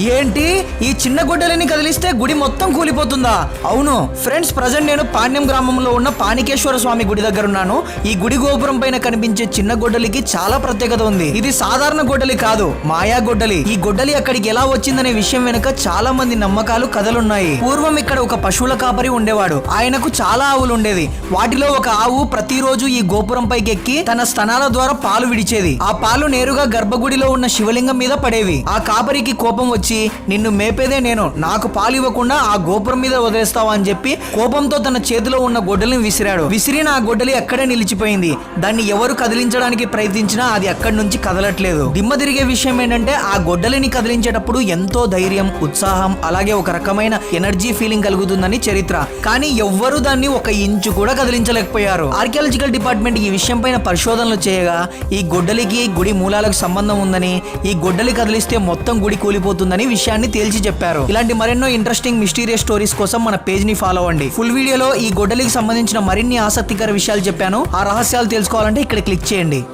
ఏంటి? ఈ చిన్న గొడ్డలిని కదిలిస్తే గుడి మొత్తం కూలిపోతుందా? అవును. ఫ్రెండ్స్ ప్రజెంట్ నేను పాణ్యం గ్రామంలో ఉన్న పాణికేశ్వర స్వామి గుడి దగ్గర ఉన్నాను ఈ గుడి గోపురం పైన కనిపించే చిన్న గొడ్డలికి చాలా ప్రత్యేకత ఉంది. ఇది సాధారణ గొడ్డలి కాదు మాయా గొడ్డలి. ఈ గొడ్డలి అక్కడికి ఎలా వచ్చిందనే విషయం వెనుక చాలా మంది నమ్మకాలు కథలున్నాయి. పూర్వం ఇక్కడ ఒక పశువుల కాపరి ఉండేవాడు. ఆయనకు చాలా ఆవులు ఉండేది వాటిలో ఒక ఆవు ప్రతిరోజు ఈ గోపురం పైకి ఎక్కి తన స్తనాల ద్వారా పాలు విడిచేది. ఆ పాలు నేరుగా గర్భగుడిలో ఉన్న శివలింగం మీద పడేవి. ఆ కాపరికి కోపం వచ్చి నిన్ను మేపేదే నేను. నాకు పాలు ఇవ్వకుండా ఆ గోపురం మీద వదిలేస్తావా అని చెప్పి కోపంతో తన చేతిలో ఉన్న గొడ్డలిని విసిరాడు. విసిరిన ఆ గొడ్డలి అక్కడే నిలిచిపోయింది. దాన్ని ఎవరు కదిలించడానికి ప్రయత్నించినా అది అక్కడి నుంచి కదలట్లేదు. దిమ్మ తిరిగే విషయం ఏంటంటే ఆ గొడ్డలిని కదిలించేటప్పుడు ఎంతో ధైర్యం ఉత్సాహం అలాగే ఒక రకమైన ఎనర్జీ ఫీలింగ్ కలుగుతుందని చరిత్ర. కానీ ఎవ్వరూ దాన్ని ఒక ఇంచు కూడా కదిలించలేకపోయారు. ఆర్కియాలజికల్ డిపార్ట్మెంట్ ఈ విషయం పైన పరిశోధనలు చేయగా ఈ గొడ్డలికి గుడి మూలాలకు సంబంధం ఉందని ఈ గొడ్డలి కదిలిస్తే మొత్తం గుడి కూలిపోతుందని విషయాన్ని తేల్చి చెప్పారు. ఇలాంటి మరెన్నో ఇంట్రెస్టింగ్ మిస్టీరియస్ స్టోరీస్ కోసం మన పేజ్ని ఫాలో అవ్వండి. ఫుల్ వీడియోలో ఈ గొడ్డలికి సంబంధించిన మరిన్ని ఆసక్తికర విషయాలు చెప్పాను. ఆ రహస్యాలు తెలుసుకోవాలంటే ఇక్కడ క్లిక్ చేయండి.